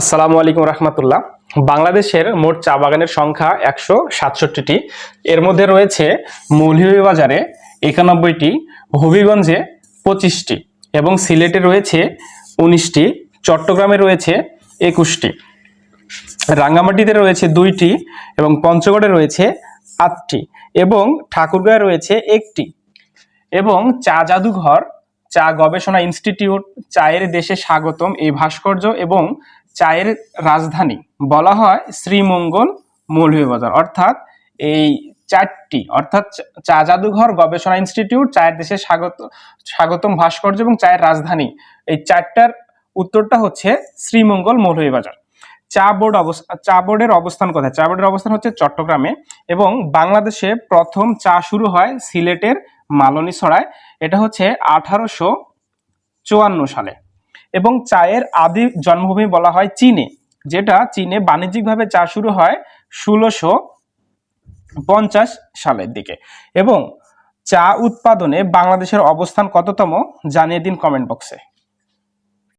আসসালামু আলাইকুম রহমতুল্লাহ। বাংলাদেশের মোট চা বাগানের সংখ্যা একশো সাতষট্টিটি। এর মধ্যে রয়েছে মৌলভীবাজারে একানব্বইটি, হবিগঞ্জে পঁচিশটি এবং সিলেটে রয়েছে উনিশটি, চট্টগ্রামে রয়েছে একুশটি। রাঙ্গামাটিতে রয়েছে দুইটি এবং পঞ্চগড়ে রয়েছে আটটি এবং ঠাকুরগাঁয়ে রয়েছে একটি। এবং চা জাদুঘর, চা গবেষণা ইনস্টিটিউট, চায়ের দেশে স্বাগতম এই ভাস্কর্য এবং চায়ের রাজধানী। বলা হয় শ্রীমঙ্গল মৌলভীবাজার। অর্থাৎ এই চারটি, অর্থাৎ চা- জাদুঘর, গবেষণা ইনস্টিটিউট, চায়ের দেশে স্বাগত, স্বাগতম ভাস্কর্য এবং চায়ের রাজধানী। এই চারটার উত্তরটা হচ্ছে শ্রীমঙ্গল মৌলভীবাজার। চা বোর্ড অবস্থা চা বোর্ডের অবস্থান কোথায়? চা বোর্ডের অবস্থান হচ্ছে চট্টগ্রামে এবং বাংলাদেশে প্রথম চা শুরু হয় সিলেটের মালনী ছড়ায় এটা হচ্ছে আঠারোশো চুয়ান্ন সালে। এবং চায়ের আদি জন্মভূমি বলা হয় চীনে, যেটা চীনে বাণিজ্যিকভাবে চা শুরু হয় ষোলোশো পঞ্চাশ সালের দিকে। এবং চা উৎপাদনে বাংলাদেশের অবস্থান কততম জানিয়ে দিন কমেন্ট বক্সে